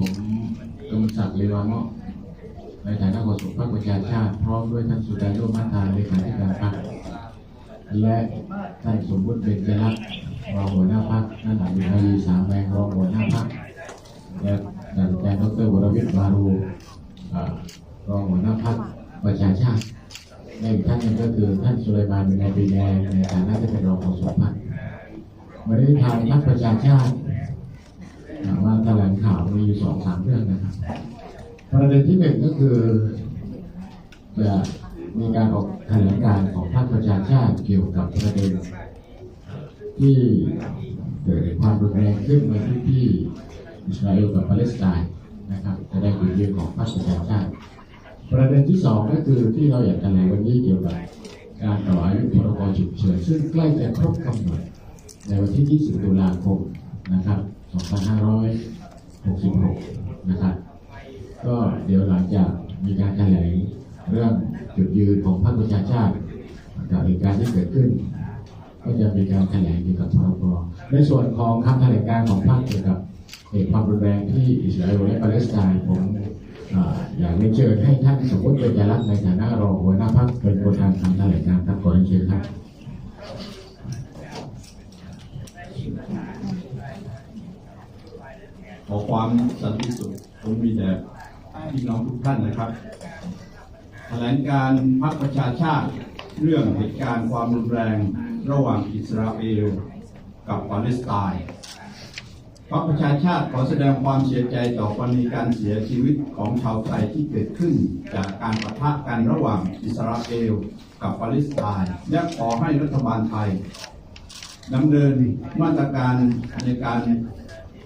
ผมกำศักดิ์เลวามะในฐานะโฆษกพรรคประชาชาติพร้อมด้วยท่านสุดาโรมาทาเลขาธิการพรรคและท่านสมบุติเบญจรัตน์รองหัวหน้าพรรคท่านอภิรัยสามแรงรองหัวหน้าพรรคและท่านอาจารย์ดรวรวิทย์วารูรองหัวหน้าพรรคประชาชาติและอีกท่านหนึงก็คือท่านสุไลมานบินอาบีแดงในฐานะที่เป็นรองโฆษกพรรควันนี้ทางพรรคประชาชาติ ว่าแถลงข่าวมีอยู่สองสามเรื่องนะครับ ประเด็นที่หนึ่งก็คือจะมีการออกแถลงการของพรรคประชาชาติเกี่ยวกับประเด็น ที่เกิดความรุนแรงขึ้นในพื้นที่อิสราเอลกับปาเลสไตน์นะครับแสดงจุดยืนของพรรคประชาชาติประเด็นที่สองก็คือที่เราอยากแถลงวันนี้เกี่ยวกับการต่ออายุพรกฉุกเฉินซึ่งใกล้จะครบกำหนดในวันที่ 20 ตุลาคมนะครับ 2566 นะครับ ก็เดี๋ยวหลังจากมีการแถลงเรื่องจุดยืนของพรรคประชาชาติกับเหตุการณ์ที่เกิดขึ้น ก็จะมีการแถลงเกี่ยวกับพรบในส่วนของคำแถลงการของพรรคเกี่ยวกับเหตุความรุนแรงที่อิสราเอลและปาเลสไตน์ผมอยากเรียนเชิญให้ท่านสมมติเป็นจรักษ์ในฐานะรองหัวหน้าพรรคเป็นประธานคำแถลงการครับขอเรียนเชิญครับ ข อความสันติสุขจงมีแด่พี่น้องทุกท่านนะครับ แถลงการพรรคประชาชาติ เรื่องเหตุการณ์ความรุนแรงระหว่างอิสราเอลกับปาเลสไตน์พรรคประชาชาติขอแสดงความเสียใจต่อกรณีการเสียชีวิตของชาวไทยที่เกิดขึ้น จากการปะทะกันระหว่างอิสราเอลกับปาเลสไตน์และขอให้รัฐบาลไทยดำเนินมาตรการในการ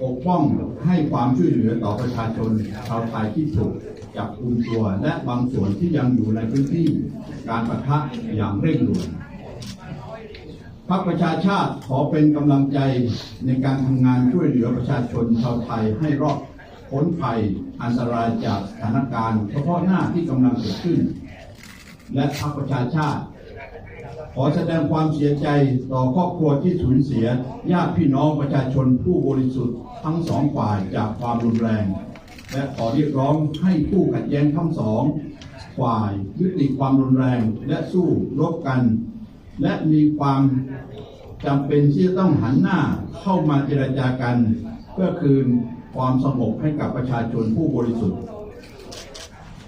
ปกป้องให้ความช่วยเหลือต่อประชาชนชาวไทยที่ถูกจับกุมตัว และบางส่วนที่ยังอยู่ในพื้นที่การประทะอย่างเร่งด่วนพรรคประชาชาติขอเป็นกำลังใจในการทำงานช่วยเหลือประชาชนชาวไทยให้รอดพ้นภัยอันตรายจากสถานการณ์เฉพาะหน้าที่กำลังเกิดขึ้น และพรรคประชาชาติ ขอแสดงความเสียใจต่อครอบครัวที่สูญเสียญาติพี่น้องประชาชนผู้บริสุทธิ์ทั้งสองฝ่ายจากความรุนแรง และขอเรียกร้องให้ผู้ขัดแย้งทั้งสองฝ่ายยุติความรุนแรงและสู้รบกัน และมีความจำเป็นที่จะต้องหันหน้าเข้ามาเจรจากัน เพื่อคืนความสงบให้กับประชาชนผู้บริสุทธิ์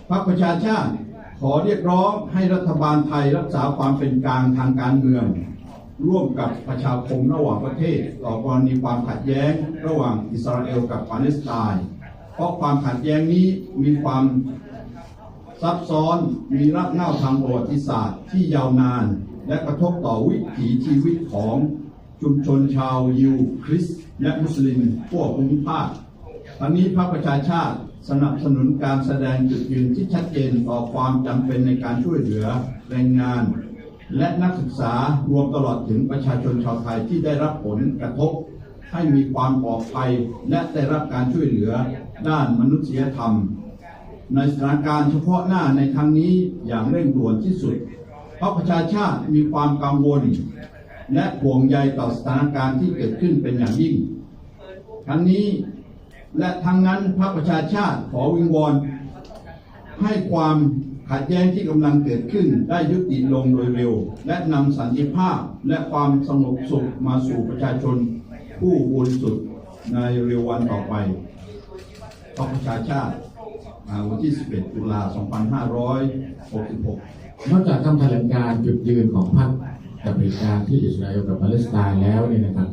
พรรคประชาชาติ ขอเรียกร้องให้รัฐบาลไทยรักษาความเป็นกลางทางการเมือง ร่วมกับประชาคมระหว่างประเทศ ต่อกรณีความขัดแย้งระหว่างอิสราเอลกับปาเลสไตน์เพราะความขัดแย้งนี้มีความซับซ้อนมีรากเหง้าทางประวัติศาสตร์ที่ยาวนาน และกระทบต่อวิถีชีวิตของชุมชนชาวยิวคริสต์และมุสลิมทั่วภูมิภาคทั้งนี้พรรคประชาชาติ สนับสนุนการแสดงจุดยืนที่ชัดเจนต่อความจำเป็นในการช่วยเหลือแรงงาน และนักศึกษารวมตลอดถึงประชาชนชาวไทยที่ได้รับผลกระทบ ให้มีความปลอดภัยและได้รับการช่วยเหลือด้านมนุษยธรรม ในสถานการณ์เฉพาะหน้าในครั้งนี้อย่างเร่งด่วนที่สุด เพราะประชาชาติมีความกังวล และห่วงใยต่อสถานการณ์ที่เกิดขึ้นเป็นอย่างยิ่ง ทั้งนี้ และทั้งนั้นพรรคประชาชาติขอวิงวอนให้ความขัดแย้งที่กำลังเกิดขึ้นได้ยุติลงโดยเร็ว และนำสันติภาพและความสงบสุขมาสู่ประชาชนผู้บริสุทธิ์ในเร็ววันต่อไปพรรคประชาชาติวันที่ 11 ตุลา 2566 นอกจากคำแถลงการจุดยืนของพรรคกับเหตุการณ์ที่อิสราเอลกับปาเลสไตน์แล้วเนี่ยนะครับ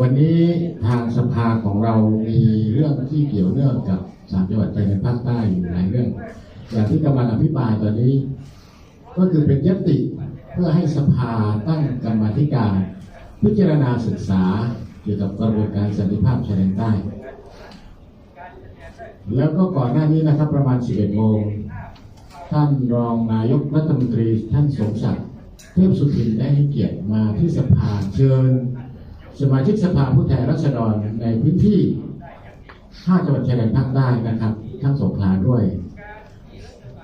วันนี้ทางสภาของเรามีเรื่องที่เกี่ยวเนื่องกับสามจังหวัดชายแดนภาคใต้อยู่หลายเรื่อง อย่างที่กำลังอภิปรายตอนนี้ ก็คือเป็นยติเพื่อให้สภาตั้งกรรมธิการ พิจารณาศึกษาเกี่ยวกับกระบวนการสันติภาพชายแดนใต้ แล้วก็ก่อนหน้านี้นะครับประมาณ 11 โมง ท่านรองนายกรัฐมนตรีท่านสมศักดิ์เทพสุทินได้ให้เกียรติมาที่สภาเชิญ สมาชิกสภาผู้แทนราษฎรในพื้นที่ 5 จังหวัดชายแดนภาคใต้นะครับ ทั้งสงขลาด้วย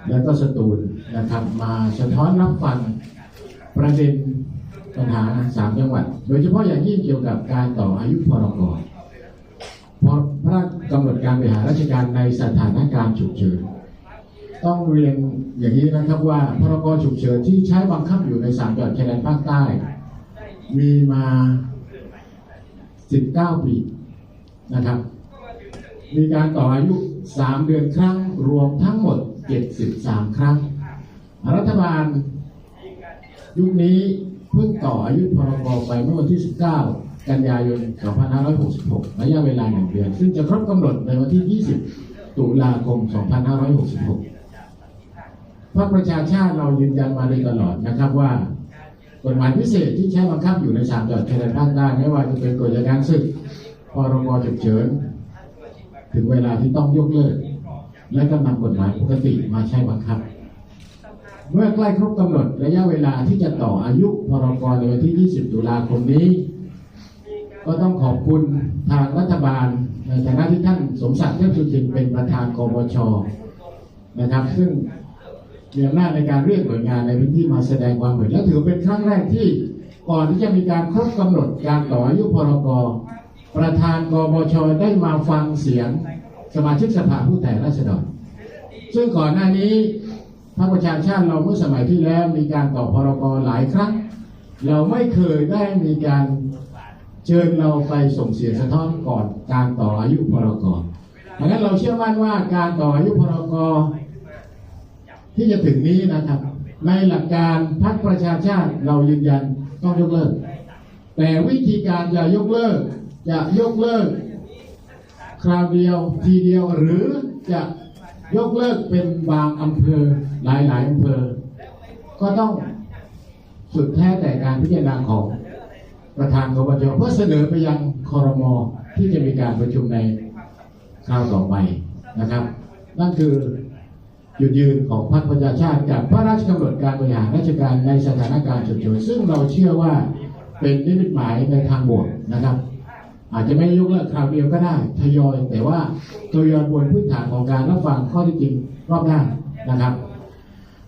แล้วก็สตูลนะครับ มาสะท้อนรับฟังประเด็นปัญหาสามจังหวัด โดยเฉพาะอย่างยิ่งเกี่ยวกับการต่ออายุพรกพอพระกำหนดการบริหารราชการในสถานการณ์ฉุกเฉินต้องเรียนอย่างนี้นะครับว่าพรกฉุกเฉินที่ใช้บังคับอยู่ในสามจังหวัดชายแดนภาคใต้ มีมา 19 ปีนะครับ มีการต่ออายุ 3 เดือนครั้ง รวมทั้งหมด 73 ครั้ง รัฐบาลยุคนี้เพิ่งต่ออายุพรกไปเมื่อวันที่ 19 กันยายน 2566 ระยะเวลาหนึ่งเดือน ซึ่งจะครบกำหนดในวันที่ 20 ตุลาคม 2566พรรคประชาชาติเรายืนยันมาโดยตลอดนะครับว่า กฎหมายพิเศษที่ใช้บังคับอยู่ในสามจังหวัดชายแดนภาคใต้ไม่ว่าจะเป็นกฎอัยการศึกพรกฉุกเฉินถึงเวลาที่ต้องยกเลิก และก็นำกฎหมายปกติมาใช้บังคับ เมื่อใกล้ครบกำหนดระยะเวลาที่จะต่ออายุพรกในวันที่ 20 ตุลาคมนี้ ก็ต้องขอบคุณทางรัฐบาลในฐานะที่ท่านสมศักดิ์เทพสุทินเป็นประธานกบชนะครับ ซึ่ง มีอำนาจในการเรียกหน่วยงานในพื้นที่มาแสดงความเห็นและถือเป็นครั้งแรกที่ก่อนที่จะมีการครบกำหนดการต่ออายุพรกประธานกบชได้มาฟังเสียงสมาชิกสภาผู้แทนราษฎร ซึ่งก่อนหน้านี้พรรคประชาชาติเราเมื่อสมัยที่แล้วมีการต่อพรกหลายครั้ง เราไม่เคยได้มีการเชิญเราไปส่งเสียงสะท้อนก่อนการต่ออายุพรกรดังนั้นเราเชื่อมั่นว่าการต่ออายุพรก ที่จะถึงนี้นะครับ ในหลักการพรรคประชาชาติเรายืนยันต้องยกเลิก แต่วิธีการจะยกเลิก จะยกเลิก คราวเดียวทีเดียวหรือจะยกเลิกเป็นบางอำเภอหลายหลายๆอำเภอ ก็ต้องสุดแท้แต่การพิจารณาของประธานกบจเพื่อเสนอไปยังคอรมอที่จะมีการประชุมในคราวต่อไปนะครับ นั่นคือ จุดยืนของพรรคประชาชาติกับพระราชกำหนดการบริหารราชการในสถานการณ์ฉุกเฉินซึ่งเราเชื่อว่าเป็นนิมิตหมายในทางบวกนะครับ อาจจะไม่ยกเลิกคราวเดียวก็ได้ทยอย แต่ว่าทยอยบนพื้นฐานของการรับฟังข้อที่จริงรอบด้านนะครับ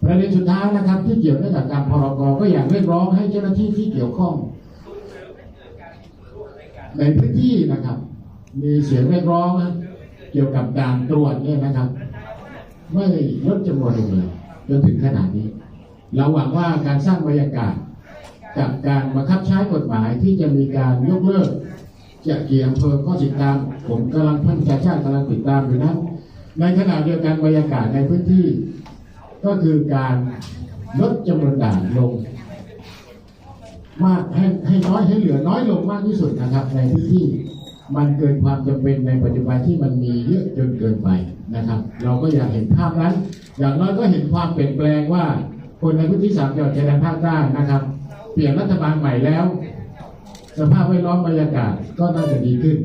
ประเด็นสุดท้ายนะครับ ที่เกี่ยวเนื่องกับการพรกก็อยากเรียกร้องให้เจ้าหน้าที่ที่เกี่ยวข้อง ในพื้นที่นะครับ มีเสียงเรียกร้องนะเกี่ยวกับด่านตรวจเนี่ยนะครับ ไม่ลดจำนวนลงเลยจนถึงขนาดนี้ เราหวังว่าการสร้างบรรยากาศกับการบังคับใช้กฎหมายที่จะมีการยกเลิกจะเกี่ยอำเภอก็ติดตาม ผมกำลังพัฒนาชาติกำลังติดตามอยู่นั้นในขณะเดียวกันบรรยากาศในพื้นที่ ก็คือการลดจำนวนด่านลง มากให้ให้น้อยให้เหลือน้อยลงมากที่สุดนะครับ ในพื้นที่ มันเกินความจำเป็นในปัจจุบันที่มันมีเยอะจนเกินไปนะครับ เราก็อยากเห็นภาพนั้น อย่างน้อยก็เห็นความเปลี่ยนแปลงว่า คนในพื้นที่สามจังหวัดชายแดนภาคใต้นะครับ เปลี่ยนรัฐบาลใหม่แล้ว สภาพแวดล้อมบรรยากาศก็น่าจะดีขึ้น